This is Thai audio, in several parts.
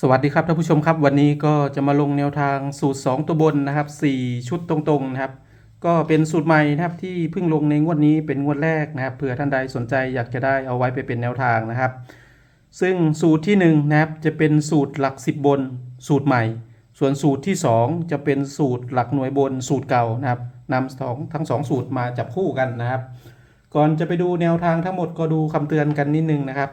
สวัสดีครับท่านผู้ชมครับวันนี้ก็จะมาลงแนวทางสูตร 2 ตัวบนนะครับ 4 ชุดตรงๆนะครับ ก็เป็นสูตรใหม่นะครับที่เพิ่งลงในงวดนี้เป็นงวดแรกนะครับเผื่อท่านใดสนใจอยากจะได้เอาไว้ไปเป็นแนวทางนะครับ ซึ่งสูตรที่1นะครับจะเป็นสูตรหลัก 10 บน สูตรใหม่ ส่วนสูตรที่ 2 จะเป็นสูตรหลักหน่วยบนสูตรเก่านะครับนำสองทั้งสองสูตรมาจับคู่กันนะครับ ก่อนจะไปดูแนวทางทั้งหมดก็ดูคำเตือนกันนิดนึงนะครับ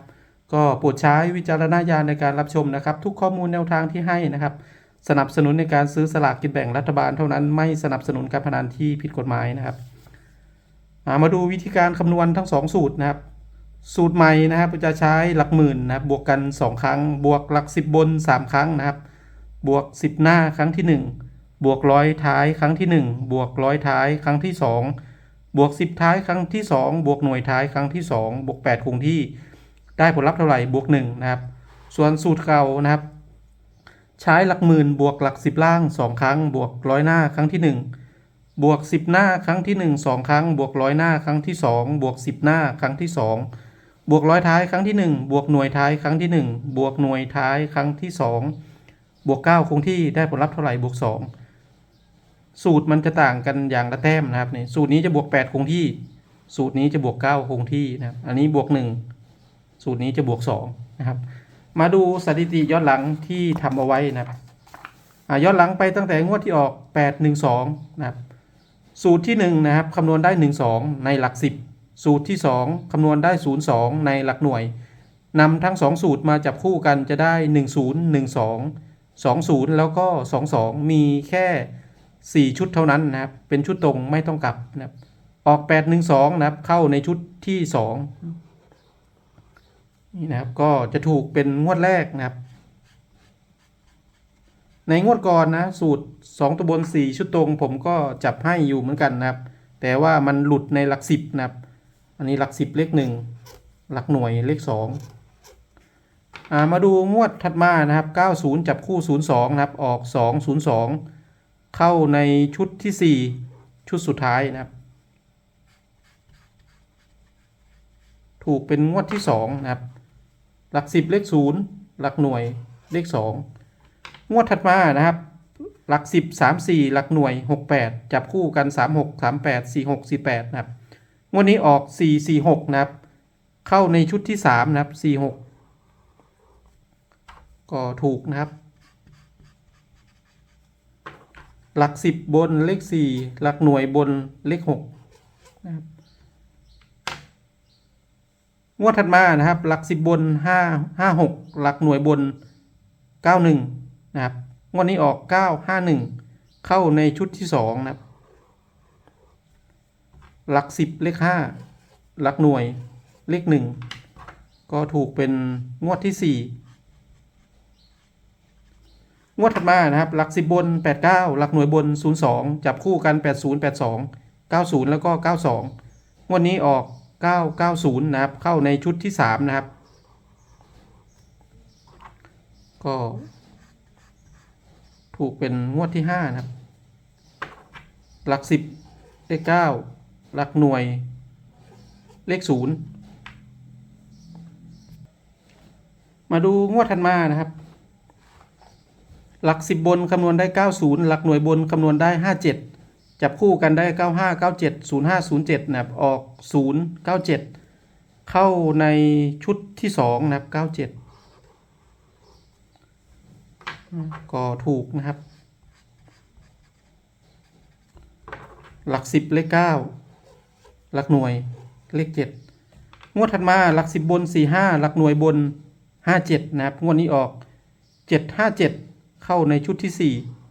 ก็โปรดใช้วิจารณญาณในการรับชมนะครับ ทุกข้อมูลแนวทางที่ให้นะครับ สนับสนุนในการซื้อสลากกินแบ่งรัฐบาลเท่านั้นไม่สนับสนุนการพนันที่ผิดกฎหมายนะครับมาดูวิธีการคำนวณทั้งสองสูตรนะครับ สูตรใหม่นะครับจะใช้หลักหมื่นนะครับบวกกัน 2 ครั้ง บวกหลัก 10 บน 3 ครั้งนะครับ บวก 10 หน้าครั้งที่ 1 บวกร้อยท้ายครั้งที่ 1 บวกร้อยท้ายครั้งที่ 2 บวก 10 ท้ายครั้งที่ 2 บวกหน่วยท้ายครั้งที่ 2 บวก8คงที่ ได้ผลลัพธ์เท่าไหร่บวก1นะครับ ส่วนสูตรเก่านะครับ ใช้หลักหมื่นบวกหลัก 10 ล่าง 2 ครั้ง บวกร้อยหน้าครั้งที่ 1 บวก 10 หน้าครั้งที่ 1 2 ครั้ง บวกร้อยหน้าครั้งที่ 2 บวก 10 หน้าครั้งที่ 2 บวกร้อยท้ายครั้งที่ 1 บวกหน่วยท้ายครั้งที่ 1 บวกหน่วยท้ายครั้งที่ 2 บวก 9 คงที่ได้ผลลัพธ์เท่าไหร่บวก 2 สูตรมันจะต่างกันอย่างละแต้มนะครับนี่สูตรนี้จะบวก 8 คงที่ สูตรนี้จะบวก 9 คงที่นะครับอันนี้บวก 1 สูตรนี้จะบวก2นะครับ มาดูสถิติย้อนหลังที่ทำเอาไว้นะครับย้อนหลังไปตั้งแต่งวดที่ออก 8 1 2นะครับ สูตรที่1นะครับคำนวณได้ 1 2 ในหลัก 10 สูตรที่ 2คำนวณได้ 0 2 ในหลักหน่วยนำทั้ง 2 สูตรมาจับคู่กันจะได้ 1 0 1 2 2 0 แล้วก็ 2 2 มีแค่ 4 ชุดเท่านั้นนะครับ เป็นชุดตรงไม่ต้องกลับนะครับ ออก 8 1 2 นะครับ เข้าในชุดที่ 2 นี่นะครับก็จะถูกเป็นงวดแรกนะครับ ในงวดก่อนนะสูตร 2ตัวบน 4 ชุดตรง ผมก็จับให้อยู่เหมือนกันนะครับ แต่ว่ามันหลุดในหลัก10นะครับ อันนี้หลัก10เลข1หลักหน่วยเลข2อ่ามาดูงวดถัดมานะครับ 90 จับคู่ 02 นะครับ ออก 202 เข้าในชุดที่ 4 ชุดสุดท้ายนะครับ ถูกเป็นงวดที่ 2 นะครับ หลัก 10 เลข 0 หลักหน่วยเลข 2 งวดถัดมานะครับ หลัก 10 3 4 หลักหน่วย 68 จับคู่กัน 3 6 3 8 4 6 4 8 นะครับ งวดนี้ออก 4 4 6 นะครับ เข้าในชุดที่ 3 นะครับ 4 6 ก็ถูกนะครับ หลัก 10 บนเลข 4 หลักหน่วยบนเลข6นะครับ งวดถัดมานะครับ หลักสิบบนห้าห้าหกหลักหน่วยบนเก้าหนึ่งนะครับงวดนี้ออกเก้าห้าหนึ่งเข้าในชุดที่สองนะครับ หลักสิบเลขห้าหลักหน่วยเลขหนึ่งก็ถูกเป็นงวดที่สี่งวดถัดมานะครับ หลักสิบบนแปดเก้าหลักหน่วยบนศูนย์สองจับคู่กันแปดศูนย์แปดสองเก้าศูนย์แล้วก็เก้าสองงวดนี้ออก 990 นะครับ เข้าในชุดที่ 3 นะครับ ก็ถูกเป็นงวดที่ 5 นะครับ หลัก 10 เลข 9 หลักหน่วย เลข 0 มาดูงวดถัดมานะครับ หลัก 10 บนคำนวณได้ 90 หลักหน่วยบนคำนวณได้ 57 จับคู่กันได้ 95 97 05 07นะครับออก 0 97 เข้าในชุดที่ 2 นะครับ 97 ก็ถูกนะครับ หลัก 10 เลข 9 หลักหน่วยเลข 7 งวดถัดมาหลัก 10 บน 45 หลักหน่วยบน 57 นะครับ งวดนี้ออก 757 เข้าในชุดที่ 4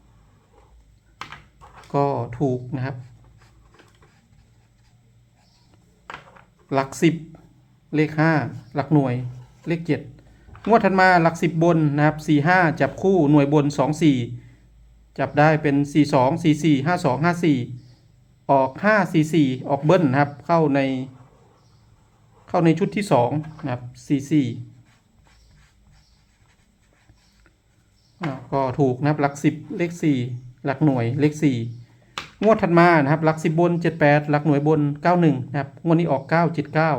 ก็ถูกนะครับ หลักสิบเลขห้าหลักหน่วยเลขเจ็ดงวดถัดมาหลักสิบบนนะครับสี่ห้าจับคู่หน่วยบนสองสี่จับได้เป็นสี่สองสี่สี่ห้าสองห้าสี่ออกห้าสี่สี่ออกเบิ้ลนะครับเข้าใน เข้าในชุดที่สองนะครับสี่สี่ก็ถูกนะครับหลักสิบเลขสี่หลักหน่วยเลขสี่ งวดถัดมานะครับ หลักสิบบนเจ็ดแปดหลักหน่วยบนเก้าหนึ่งนะครับ งวดนี้ออกเก้าเจ็ดเก้า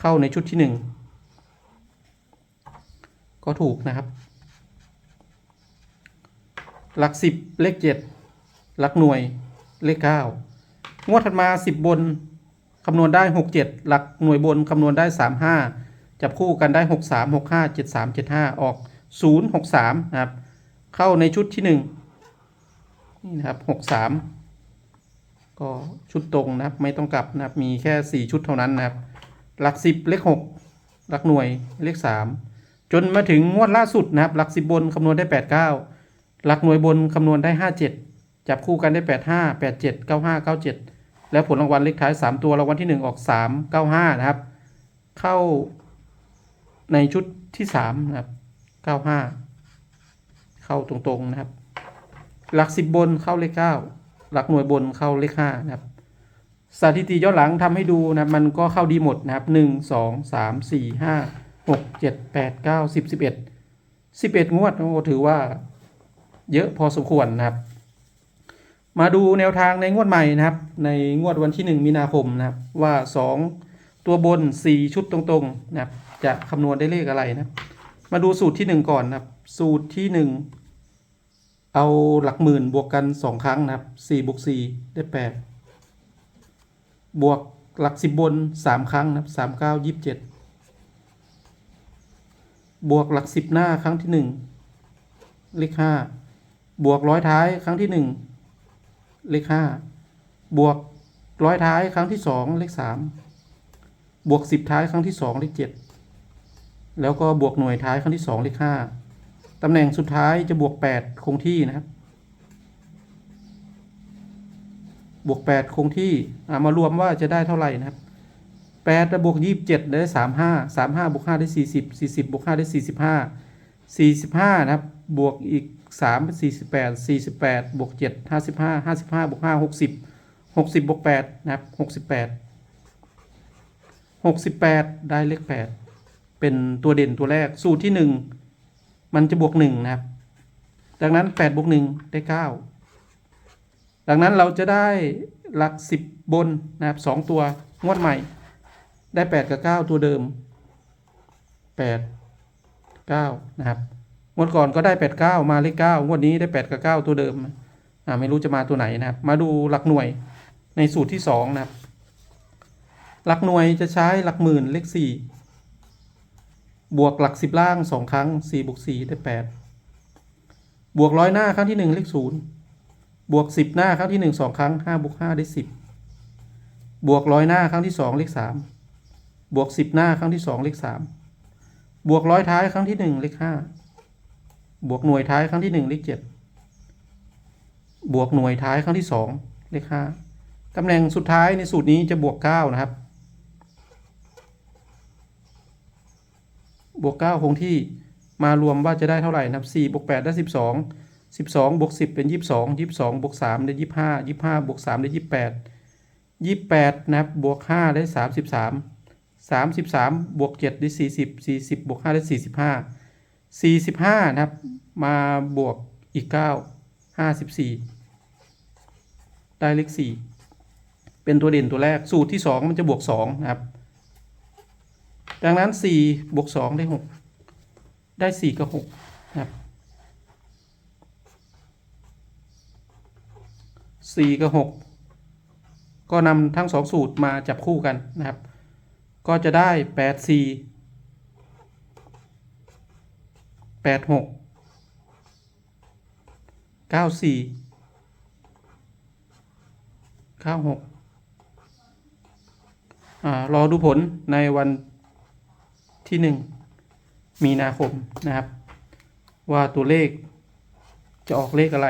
เข้าในชุดที่หนึ่งก็ถูกนะครับ หลักสิบเลขเจ็ดหลักหน่วยเลขเก้างวดถัดมาสิบบนคำนวณได้หกเจ็ดหลักหน่วยบนคำนวณได้สามห้าจับคู่กันได้หกสามหกห้าเจ็ดสามเจ็ดห้าออกศูนย์หกสามนะครับ เข้าในชุดที่หนึ่งนี่นะครับห ก็ชุดตรงนะครับ ไม่ต้องกลับนะครับ มีแค่สี่ชุดเท่านั้นนะครับ หลักสิบเลขหกหลักหน่วยเลขสามจนมาถึงงวดล่าสุดนะครับ หลักสิบบนคำนวณได้แปดเก้าหลักหน่วยบนคำนวณได้ห้าเจ็ดจับคู่กันได้แปดห้าแปดเจ็ดเก้าห้าเก้าเจ็ดแล้วผลรางวัลเลขท้ายสามตัวรางวัลที่หนึ่งออกสามเก้าห้านะครับ เข้าในชุดที่สามนะครับเก้าห้าเข้าตรงๆนะครับ หลักสิบบนเข้าเลขเก้า หลักหน่วยบนเข้าเลขห้านะครับสถิติย้อนหลังทำให้ดูนะมันก็เข้าดีหมดนะครับหนึ่งสองสามสี่ห้าหกเจ็ดแปดเก้าสิบสิบเอ็ดสิบเอ็ดงวดโอ้ถือว่าเยอะพอสมควรนะครับ มาดูแนวทางในงวดใหม่นะครับ ในงวดวันที่หนึ่งมีนาคมนะครับว่าสองตัวบนสี่ชุดตรงๆนะครับจะคำนวณได้เลขอะไรนะ มาดูสูตรที่หนึ่งก่อนนะครับ สูตรที่หนึ่ง เอาหลักหมื่นบวกกันสองครั้งนะครับสี่บวกสี่ได้แปดบวกหลักสิบบนสามครั้งนะครับสามเก้ายี่สิบเจ็ดบวกหลักสิบหน้าครั้งที่หนึ่งเลขห้าบวกร้อยท้ายครั้งที่หนึ่งเลขห้าบวกร้อยท้ายครั้งที่สองเลขสามบวกสิบท้ายครั้งที่สองเลขเจ็ดแล้วก็บวกหน่วยท้ายครั้งที่สองเลขห้า ตำแหน่งสุดท้ายจะบวกแปดคงที่นะครับ บวกแปดคงที่ามารวมว่าจะได้เท่าไหร่นะครับแปดบวกยี่สิบเจ็ดได้สามห้าสามห้าบวกห้าได้สี่สิบสี่สิบบวกห้าได้สี่สิบห้าสี่สิบห้านะครับ บวกอีกสามเป็นสี่สิบแปดสี่สิบแปดบวกเจ็ดห้าสิบห้าห้าสิบห้าบวกห้าหกสิบหกสิบบวกแปดนะครับหกสิบแปดหกสิบแปดได้เลขแปดเป็นตัวเด่นตัวแรก สูตรที่หนึ่ง มันจะบวกหนึ่งนะครับ ดังนั้นแปดบวกหนึ่งได้เก้าดังนั้นเราจะได้หลักสิบบนนะครับสองตัวงวดใหม่ ได้แปดกับเก้าตัวเดิมแปดเก้านะครับงวดก่อนก็ได้แปดเก้ามาเลขเก้างวดนี้ได้แปดกับเก้าตัวเดิมอ่าไม่รู้จะมาตัวไหนนะครับ มาดูหลักหน่วยในสูตรที่สองนะครับ หลักหน่วยจะใช้หลักหมื่นเลขสี่ บวกหลักสิบล่างสองครั้งสี่บวกสี่ได้แปดบวกร้อยหน้าครั้งที่หนึ่งเลขศูนย์บวกสิบหน้าครั้งที่หนึ่งสองครั้งห้าบวกห้าได้สิบบวกร้อยหน้าครั้งที่สองเลขสามบวกสิบหน้าครั้งที่สองเลขสามบวกร้อยท้ายครั้งที่หนึ่งเลขห้าบวกหน่วยท้ายครั้งที่หนึ่งเลขเจ็ดบวกหน่วยท้ายครั้งที่สองเลขห้าตำแหน่งสุดท้ายในสูตรนี้จะบวกเก้านะครับ บวกเก้าคงที่มารวมว่าจะได้เท่าไหร่นะครับสี่บวกแปดได้สิบสองสิบสองบวกสิบเป็นยี่สิบสองยี่สิบสองบวกสามได้ยี่สิบห้ายี่ห้าบวกสามได้ยี่สิบแปดยี่แปดนะครับบวกห้าได้สามสิบสามสามสิบสามบวกเจ็ดได้สี่สิบสี่สิบบวกห้าได้สี่สิบห้าสี่สิบห้านะครับมาบวกอีกเก้าห้าสิบสี่ได้เลขสี่เป็นตัวเด่นตัวแรกสูตรที่สองมันจะบวกสองนะครับ ดังนั้นสี่บวกสองได้หกได้สี่กับหกนะครับสี่กับหกก็นำทั้งสองสูตรมาจับคู่กันนะครับ ก็จะได้แปดสี่แปดหกเก้าสี่เก้าหกอ่ารอดูผลในวัน ที่หนึ่งมีนาคมนะครับ ว่าตัวเลขจะออกเลขอะไร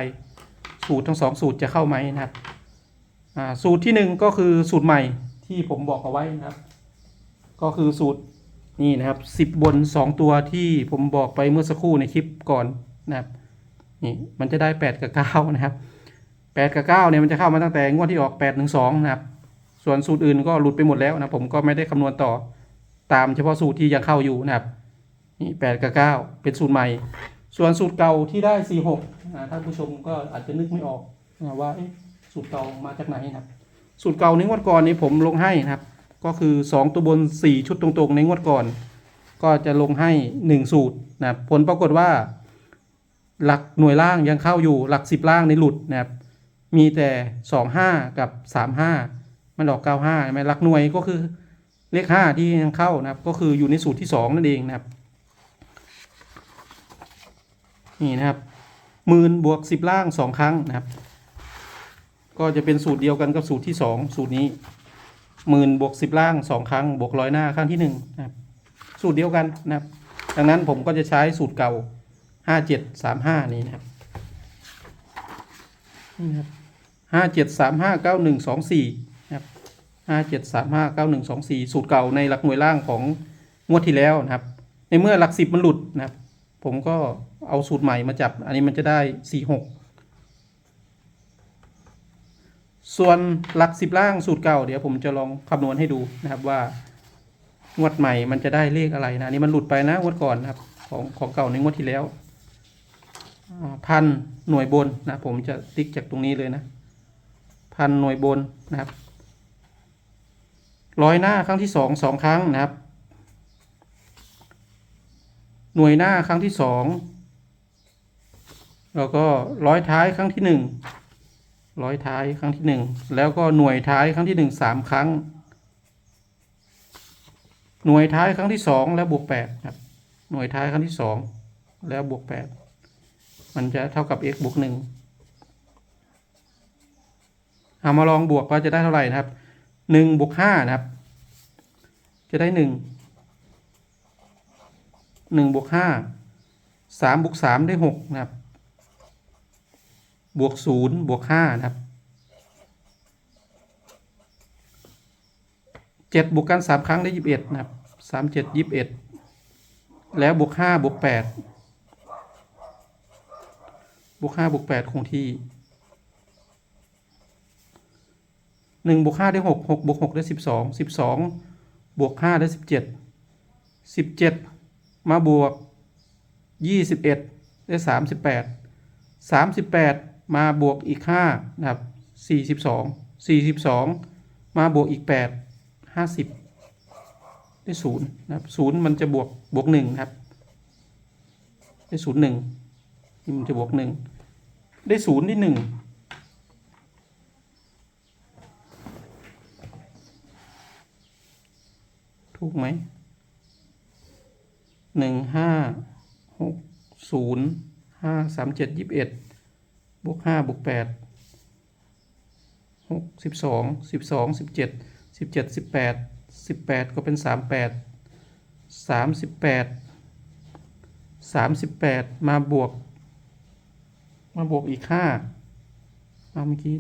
สูตรทั้งสองสูตรจะเข้าไหมนะครับสูตรที่หนึ่งก็คือสูตรใหม่ที่ผมบอกเอาไว้นะครับ ก็คือสูตรนี่นะครับสิบบนสองตัวที่ผมบอกไปเมื่อสักครู่ในคลิปก่อนนะครับนี่มันจะได้แปดกับเก้านะครับแปดกับเก้าเนี่ยมันจะเข้ามาตั้งแต่งวดที่ออกแปดถึงสองนะครับ ส่วนสูตรอื่นก็หลุดไปหมดแล้วนะผมก็ไม่ได้คำนวณต่อ ตามเฉพาะสูตรที่ยังเข้าอยู่นะครับนี่แปดกับเก้าเป็นสูตรใหม่ ส่วนสูตรเก่าที่ได้46อ่าท่านผู้ชมก็อาจจะนึกไม่ออกนะว่าสูตรเก่ามาจากไหนนะครับ สูตรเก่าในงวดก่อนนี้ผมลงให้นะครับ ก็คือ2ตัวบน4ชุดตรงๆ ในงวดก่อน ก็จะลงให้1สูตรนะครับผลปรากฏว่า หลักหน่วยล่างยังเข้าอยู่หลักสิบล่างในหลุดนะครับมีแต่สองห้ากับสามห้ามันออกเก้าห้าใช่ไหมหลักหน่วยก็คือ เลขห้าที่ยังเข้านะครับ ก็คืออยู่ในสูตรที่สองนั่นเองนะครับ นี่นะครับหมื่นบวกสิบล่างสองครั้งนะครับ ก็จะเป็นสูตรเดียวกันกับสูตรที่สองสูตรนี้หมื่นบวกสิบล่างสองครั้ง บวกร้อยหน้าครั้งที่หนึ่งนะครับ สูตรเดียวกันนะครับ ดังนั้นผมก็จะใช้สูตรเก่าห้าเจ็ดสามห้านี้นะครับนี่นะครับห้าเจ็ดสามห้าเก้าหนึ่งสองสี่ ห้าเจ็ดสามห้าเก้าหนึ่งสองสี่สูตรเก่าในหลักหน่วยล่างของงวดที่แล้วนะครับ ในเมื่อหลักสิบมันหลุดนะครับ ผมก็เอาสูตรใหม่มาจับ อันนี้มันจะได้สี่หกส่วนหลักสิบล่างสูตรเก่าเดี๋ยวผมจะลองคำนวณให้ดูนะครับว่างวดใหม่มันจะได้เลขอะไรนะอันนี้มันหลุดไปนะงวดก่อนนะครับของของเก่าในงวดที่แล้วพันหน่วยบนนะผมจะติ๊กจากตรงนี้เลยนะพันหน่วยบนนะครับ ร้อยหน้าครั้งที่สองสองครั้งนะครับ หน่วยหน้าครั้งที่สองแล้วก็ร้อยท้ายครั้งที่หนึ่งร้อยท้ายครั้งที่หนึ่งแล้วก็หน่วยท้ายครั้งที่หนึ่งสามครั้ง หน่วยท้ายครั้งที่สองแล้วบวกแปดครับ หน่วยท้ายครั้งที่สองแล้วบวกแปดมันจะเท่ากับ x บวกหนึ่งเอามาลองบวกว่าจะได้เท่าไหร่นะครับ หนึ่งบวกห้านะครับ จะได้หนึ่งหนึ่งบวกห้าสามบวกสามได้หกนะครับ บวกศูนย์บวกห้านะครับเจ็ดบวกกันสามครั้งได้ยี่สิบเอ็ดนะครับสามเจ็ดยี่สิบเอ็ดแล้วบวกห้าบวกแปดบวกห้าบวกแปดคงที่ 1บวก5ได้6 6บวก6ได้ 12 12 บวก5ได้ 17 17 มาบวก 21 ได้ 38 38 มาบวกอีก5นะครับ42 42 มาบวกอีก 8 50 ได้0นะครับ0มันจะบวกบวก1ครับ ได้0 1นี่มันจะบวก 1 ได้0ได้1 ถูกไหมหนึ่งห้าหกศูนย์ห้าสามเจ็ดยี่สิบเอ็ดบวกห้าบวกแปดหกสิบสองสิบสองสิบเจ็ดสิบเจ็ดสิบแปดสิบแปดก็เป็นสามแปดสามสิบแปดสามสิบแปดมาบวก มาบวกอีกห้าเอาเมื่อกี้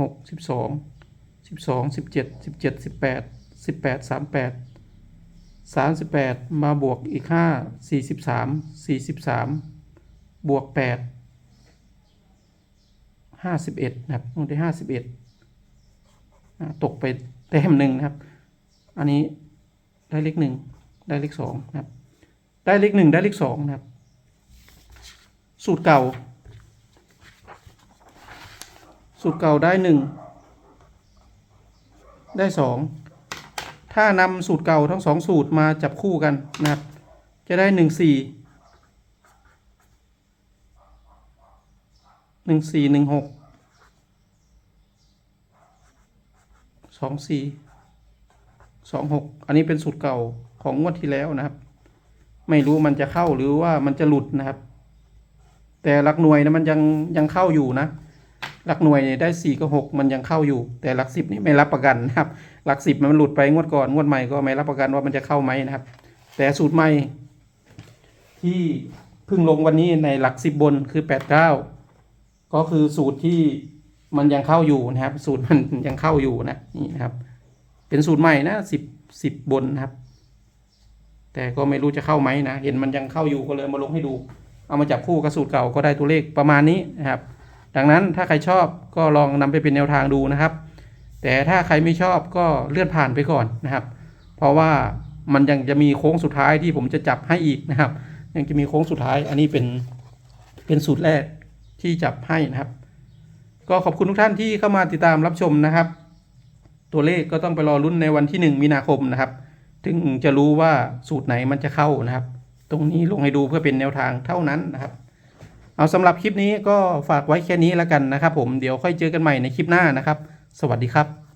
หกสิบสองสิบสองสิบเจ็ดสิบเจ็ดสิบแปด สิบแปดสามแปดสามสิบแปดมาบวกอีกห้าสี่สิบสามสี่สิบสามบวกแปดห้าสิบเอ็ดนะครับลงได้ห้าสิบเอ็ดตกไปแต้มหนึ่งนะครับ อันนี้ได้เลขหนึ่งได้เลขสองนะครับ ได้เลขหนึ่งได้เลขสองนะครับ สูตรเก่า สูตรเก่าได้หนึ่งได้สอง ถ้านำสูตรเก่าทั้งสองสูตรมาจับคู่กันนะครับ จะได้หนึ่งสี่หนึ่งสี่หนึ่งหกสองสี่สองหกอันนี้เป็นสูตรเก่าของงวดที่แล้วนะครับ ไม่รู้มันจะเข้าหรือว่ามันจะหลุดนะครับ แต่หลักหน่วยนะมันยังยังเข้าอยู่นะหลักหน่วยเนี่ยได้สี่กับหกมันยังเข้าอยู่ แต่หลักสิบนี่ไม่รับประกันนะครับ หลักสิบมันหลุดไปงวดก่อนงวดใหม่ก็ไม่รับประกันว่ามันจะเข้าไหมนะครับ แต่สูตรใหม่ ที่เพิ่งลงวันนี้ในหลักสิบบนคือแปดเก้าก็คือสูตรที่มันยังเข้าอยู่นะครับ สูตรมันยังเข้าอยู่นะนี่นะครับ เป็นสูตรใหม่นะสิบสิบบนนะครับ แต่ก็ไม่รู้จะเข้าไหมนะเห็นมันยังเข้าอยู่ก็เลยมาลงให้ดู เอามาจับคู่กับสูตรเก่าก็ได้ตัวเลขประมาณนี้นะครับ ดังนั้นถ้าใครชอบก็ลองนำไปเป็นแนวทางดูนะครับ แต่ถ้าใครไม่ชอบก็เลื่อนผ่านไปก่อนนะครับ เพราะว่ามันยังจะมีโค้งสุดท้ายที่ผมจะจับให้อีกนะครับ ยังจะมีโค้งสุดท้ายอันนี้เป็นเป็นสูตรแรกที่จับให้นะครับ ก็ขอบคุณทุกท่านที่เข้ามาติดตามรับชมนะครับ ตัวเลขก็ต้องไปรอรุ่นในวันที่ 1 มีนาคมนะครับ ถึงจะรู้ว่าสูตรไหนมันจะเข้านะครับ ตรงนี้ลงให้ดูเพื่อเป็นแนวทางเท่านั้นนะครับ เอาสำหรับคลิปนี้ก็ฝากไว้แค่นี้แล้วกันนะครับ ผมเดี๋ยวค่อยเจอกันใหม่ในคลิปหน้านะครับ สวัสดีครับ